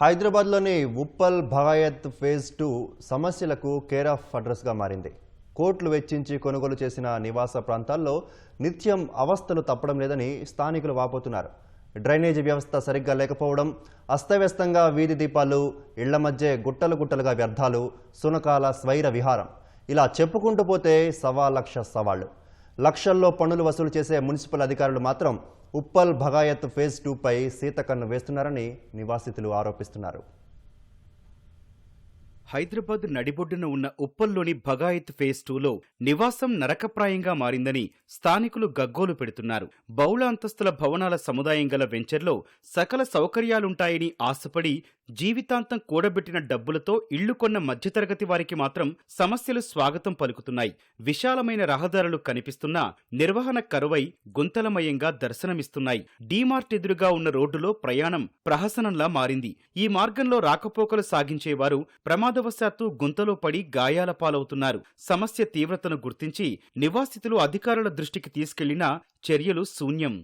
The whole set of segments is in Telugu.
హైదరాబాద్లోని ఉప్పల్ భగాయత్ ఫేజ్ టూ సమస్యలకు కేర్ ఆఫ్ అడ్రస్గా మారింది. కోట్లు వెచ్చించి కొనుగోలు చేసిన నివాస ప్రాంతాల్లో నిత్యం అవస్థలు తప్పడం లేదని స్థానికులు వాపోతున్నారు. డ్రైనేజీ వ్యవస్థ సరిగ్గా లేకపోవడం అస్తవ్యస్తంగా వీధి దీపాలు ఇళ్ళ మధ్య గుట్టలు గుట్టలుగా వ్యర్థాలు సునకాల స్వైర విహారం. ఇలా చెప్పుకుంటూ పోతే సవా లక్ష సవాళ్ళు లక్షల్లో పన్నులు వసూలు చేసే మున్సిపల్ అధికారులు మాత్రం ఉప్పల్ భగాయత్ ఫేజ్ టూపై సీతకన్ను వేస్తున్నారని నివాసితులు ఆరోపిస్తున్నారు. హైదరాబాద్ నడిబొడ్డున ఉన్న ఉప్పల్లోని భగాయత్ ఫేజ్ టూలో నివాసం నరకప్రాయంగా మారిందని స్థానికులు గగ్గోలు పెడుతున్నారు. బహుళ అంతస్తుల భవనాల సముదాయం గల వెంచర్లో సకల సౌకర్యాలుంటాయని ఆశపడి జీవితాంతం కూడబెట్టిన డబ్బులతో ఇళ్ళు కొన్న మధ్యతరగతి వారికి మాత్రం సమస్యలు స్వాగతం పలుకుతున్నాయి. విశాలమైన రహదారులు కనిపిస్తున్నా నిర్వహణ కరువై గుంతలమయంగా దర్శనమిస్తున్నాయి. డీమార్ట్ ఎదురుగా ఉన్న రోడ్డులో ప్రయాణం ప్రహసనంలా మారింది. ఈ మార్గంలో రాకపోకలు సాగించేవారు ప్రమాదవశాత్తు గుంతలో పడి గాయాల పాలవుతున్నారు. సమస్య తీవ్రతను గుర్తించి నివాసితులు అధికారుల దృష్టికి తీసుకెళ్ళినా చర్యలు శూన్యం.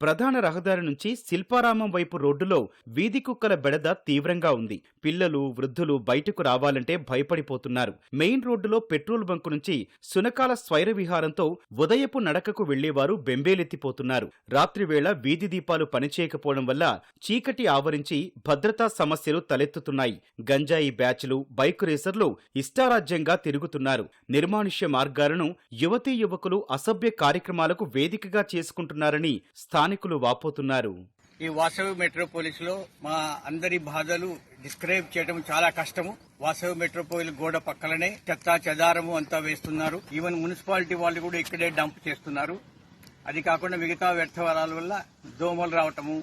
ప్రధాన రహదారి నుంచి శిల్పారామం వైపు రోడ్డులో వీధి కుక్కల బెడద తీవ్రంగా ఉంది. పిల్లలు వృద్ధులు బయటకు రావాలంటే భయపడిపోతున్నారు. మెయిన్ రోడ్డులో పెట్రోల్ బంకు నుంచి సునకాల స్వైర విహారంతో ఉదయపు నడకకు వెళ్ళేవారు బెంబేలెత్తిపోతున్నారు. రాత్రివేళ వీధి దీపాలు పనిచేయకపోవడం వల్ల చీకటి ఆవరించి భద్రతా సమస్యలు తలెత్తుతున్నాయి. గంజాయి బ్యాచ్లు బైక్ రేసర్లు ఇష్టారాజ్యంగా తిరుగుతున్నారు. నిర్మానుష్య మార్గాలను యువతీ యువకులు అసభ్య కార్యక్రమాలకు వేదికగా చేసుకుంటున్నారని స్థానికులు వాపోతున్నారు. ఈ వాసవి మెట్రోపోలిస్లో మా అందరి బాధలు డిస్క్రైబ్ చేయడం చాలా కష్టము. వాసవి మెట్రోపోలిస్ గోడ పక్కలనే చెత్త చెదారము అంతా వేస్తున్నారు. ఈవెన్ మున్సిపాలిటీ వాళ్ళు కూడా ఇక్కడే డంప్ చేస్తున్నారు. అది కాకుండా మిగతా వ్యర్థవరాల వల్ల దోమలు రావటము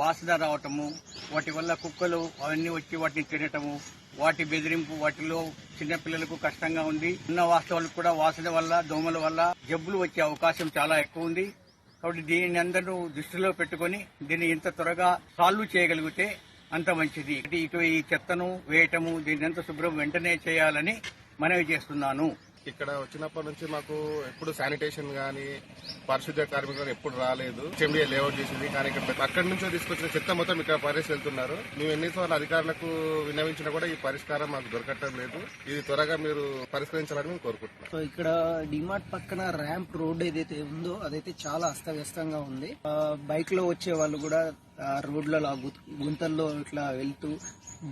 వాసన రావటము వాటి వల్ల కుక్కలు అవన్నీ వచ్చి వాటిని తినటము వాటి బెదిరింపు వాటిలో చిన్నపిల్లలకు కష్టంగా ఉంది. ఉన్న వాస్తవాలకు కూడా వాసన వల్ల దోమల వల్ల జబ్బులు వచ్చే అవకాశం చాలా ఎక్కువ ఉంది. కాబట్టి దీనిని అందరూ దృష్టిలో పెట్టుకొని దీన్ని ఇంత త్వరగా సాల్వ్ చేయగలిగితే అంత మంచిది. ఇటు ఈ చెత్తను వేయటము దీన్ని ఎంత శుభ్రం వెంటనే చేయాలని మనవి చేస్తున్నాను. ఇక్కడ వచ్చినప్పటి నుంచి మాకు ఎప్పుడు శానిటేషన్ కానీ పారిశుద్ధ్య కార్మికులు ఎప్పుడు రాలేదు. చెంబిఏ లేఅవుట్ చేసింది. కానీ ఇక్కడ అక్కడి నుంచో తీసుకొచ్చిన చెత్త మొత్తం ఇక్కడ పారేసి వెళ్తున్నారు. మేము ఎన్నిసార్లు అధికారులకు విన్నవించినా కూడా ఈ పరిష్కారం మాకు దొరకటం లేదు. ఇది త్వరగా మీరు పరిష్కరించాలని మేము కోరుకుంటున్నాం. సో ఇక్కడ డిమార్ట్ పక్కన ర్యాంప్ రోడ్ ఏదైతే ఉందో అదైతే చాలా అస్తవ్యస్తంగా ఉంది. బైక్లో వచ్చే వాళ్ళు కూడా ఆ రోడ్లలో గుంతల్లో ఇట్లా వెళ్తూ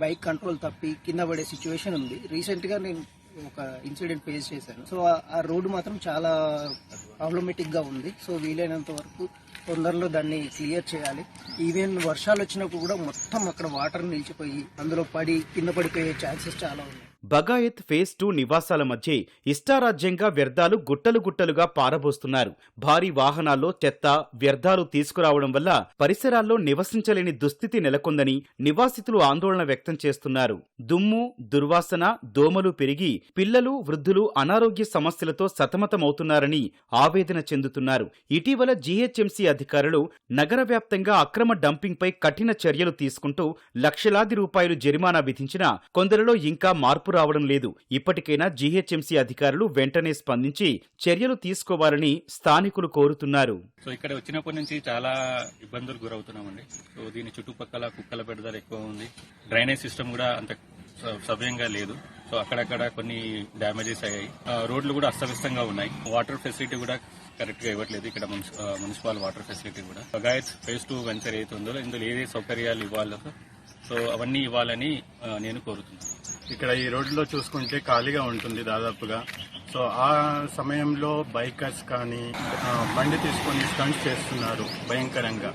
బైక్ కంట్రోల్ తప్పి కింద పడే సిచ్యువేషన్ ఉంది. రీసెంట్గా నేను ఒక ఇన్సిడెంట్ ఫేస్ చేశాను. సో ఆ- రోడ్డు మాత్రం చాలా ప్రాబ్లమేటిక్గా ఉంది. సో వీలైనంత వరకు తొందరలో దాన్ని క్లియర్ చేయాలి. ఈవెన్ వర్షాలు వచ్చినప్పుడు కూడా మొత్తం అక్కడ వాటర్ నిలిచిపోయి అందులో పడి కింద పడిపోయే ఛాన్సెస్ చాలా ఉన్నాయి. బగాయత్ ఫేజ్ టూ నివాసాల మధ్య ఇష్టారాజ్యంగా వ్యర్థాలు గుట్టలు గుట్టలుగా పారబోస్తున్నారు. భారీ వాహనాల్లో చెత్త వ్యర్థాలు తీసుకురావడం వల్ల పరిసరాల్లో నివసించలేని దుస్థితి నెలకొందని నివాసితులు ఆందోళన వ్యక్తం చేస్తున్నారు. దుమ్ము దుర్వాసన దోమలు పెరిగి పిల్లలు వృద్ధులు అనారోగ్య సమస్యలతో సతమతమవుతున్నారని ఆవేదన చెందుతున్నారు. ఇటీవల జీహెచ్ఎంసీ అధికారులు నగర వ్యాప్తంగా అక్రమ డంపింగ్పై కఠిన చర్యలు తీసుకుంటూ లక్షలాది రూపాయలు జరిమానా విధించినా కొందరిలో ఇంకా మార్పు రావడం లేదు. ఇప్పటికైనా జీహెచ్ఎంసీ అధికారులు వెంటనే స్పందించి చర్యలు తీసుకోవాలని స్థానికులు కోరుతున్నారు. సో ఇక్కడ వచ్చినప్పటి నుంచి చాలా ఇబ్బందులు గురవుతున్నామండి. సో దీని చుట్టుపక్కల కుక్కల పెడదలు ఎక్కువ ఉంది. డ్రైనేజ్ సిస్టమ్ కూడా అంత స- సవ్యంగా లేదు. సో అక్కడక్కడ కొన్ని డ్యామేజెస్ అయ్యాయి. రోడ్లు కూడా అస్తవ్యస్తంగా ఉన్నాయి. వాటర్ ఫెసిలిటీ కూడా కరెక్ట్గా ఇవ్వట్లేదు ఇక్కడ మున్సిపల్ వాటర్ ఫెసిలిటీ కూడా. బగాయత్ ఫేజ్ టూ వెంచర్ ఏదైతే ఉందో ఇందులో ఏదే సౌకర్యాలు ఇవ్వాలో సో అవన్నీ ఇవ్వాలని నేను కోరుతున్నాను. ఇక్కడ ఈ రోడ్లో చూసుకుంటే ఖాళీగా ఉంటుంది దాదాపుగా. సో ఆ సమయంలో బైకర్స్ కానీ బండి తీసుకొని స్టంట్స్ చేస్తున్నారు భయంకరంగా.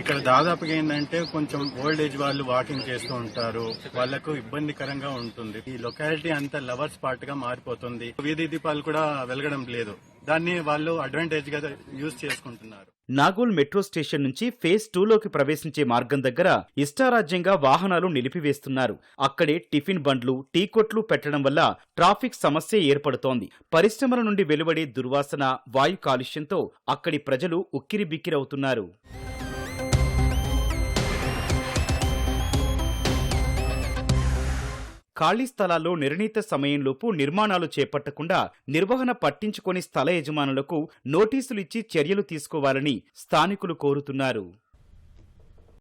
ఇక్కడ దాదాపుగా ఏంటంటే కొంచెం ఓల్డ్ ఏజ్ వాళ్ళు వాకింగ్ చేస్తూ ఉంటారు. వాళ్ళకు ఇబ్బందికరంగా ఉంటుంది. ఈ లొకాలిటీ అంతా లవర్స్ పార్ట్గా మారిపోతుంది. వీధి దీపాలు కూడా వెలగడం లేదు. దాన్ని వాళ్ళు అడ్వాంటేజ్గా యూజ్ చేసుకుంటున్నారు. నాగోల్ మెట్రో స్టేషన్ నుంచి ఫేజ్ టూలోకి ప్రవేశించే మార్గం దగ్గర ఇష్టారాజ్యంగా వాహనాలు నిలిపివేస్తున్నారు. అక్కడే టిఫిన్ బండ్లు టీ కొట్లు పెట్టడం వల్ల ట్రాఫిక్ సమస్య ఏర్పడుతోంది. పరిశ్రమల నుండి వెలువడే దుర్వాసన వాయు కాలుష్యంతో అక్కడి ప్రజలు ఉక్కిరిబిక్కిరవుతున్నారు. ఖాళీ స్థలాల్లో నిర్ణీత సమయంలోపు నిర్మాణాలు చేపట్టకుండా నిర్వహణ పట్టించుకొని స్థల యజమానులకు నోటీసులు ఇచ్చి చర్యలు తీసుకోవాలని స్థానికులు కోరుతున్నారు.